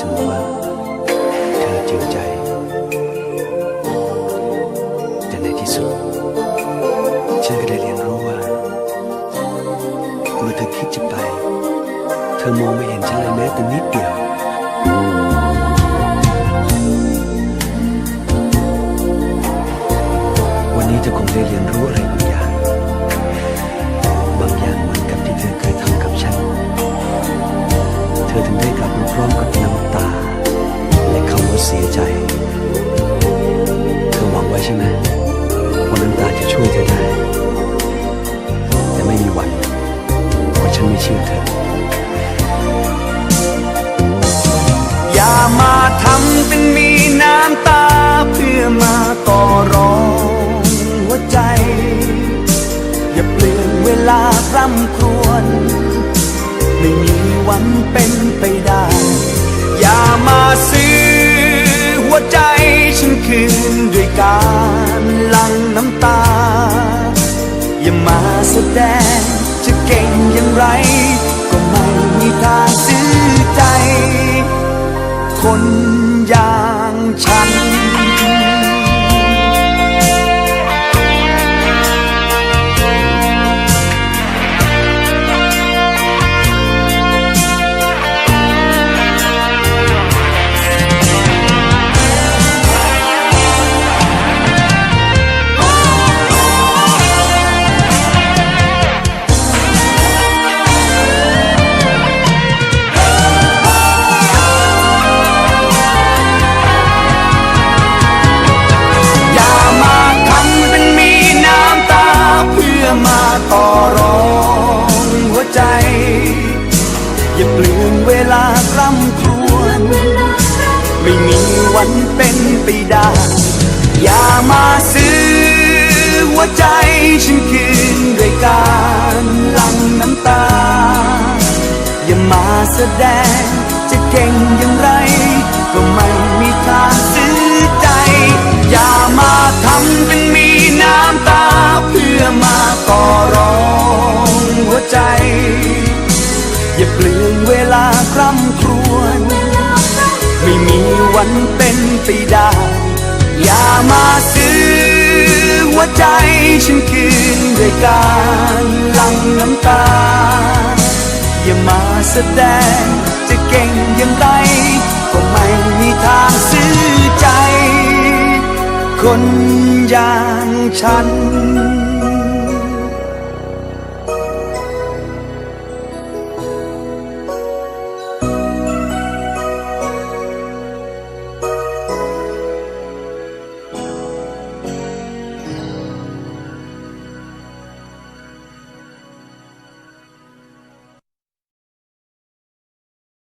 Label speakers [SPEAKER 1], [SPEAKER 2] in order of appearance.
[SPEAKER 1] สมว่าเธอจริงใจ แต่ในที่สุด ฉันก็ได้เรียนรู้ว่าเมื่อเธอคิดจะไป เธอมองไม่เห็นฉันเลยแม้แต่นิดเดียวนี้เธคงได้เรียนรู้อะไรบางอย่าง บางอย่างเหมือนกับที่เธอเคยทำกับฉัน เธอถึงได้กลับมาพร้อมกับน้ำ สียใจ เธอหวังไว้ใช่ไหมว่าน้ำตาจะช่วยเธอได้ แต่ไม่มีวันเพราะฉันไม่เชื่อเธอ อย่ามาทำเป็นมีน้ำตาเพื่อมาต่อรองหัวใจ อย่าเปลี่ยนเวลาร่ำครวญไม่มีวันเป็นไปได้ อย่ามาซื้อ ใจฉันคืนด้วยการลังน้ำตา อย่ามาแสดงจะเก่งอย่างไร ก็ไม่มีทางซื้อใจ คนอย่างฉัน เปลืองเวลาร่ำครวญไม่มีวันเป็นไปได้ อย่ามาซื้อหัวใจฉันคืนด้วยการหลั่งน้ำตา อย่ามาแสดงจะเก่งอย่างไร ก็ไม่มีทาง เวลาคร่ำครวญไม่มีวันเป็นไปได้ อย่ามาซื้อหัวใจฉันคืนด้วยการหลั่งน้ำตา อย่ามาแสดงจะเก่งอย่างไร ก็ไม่มีทางซื้อใจ คนอย่างฉัน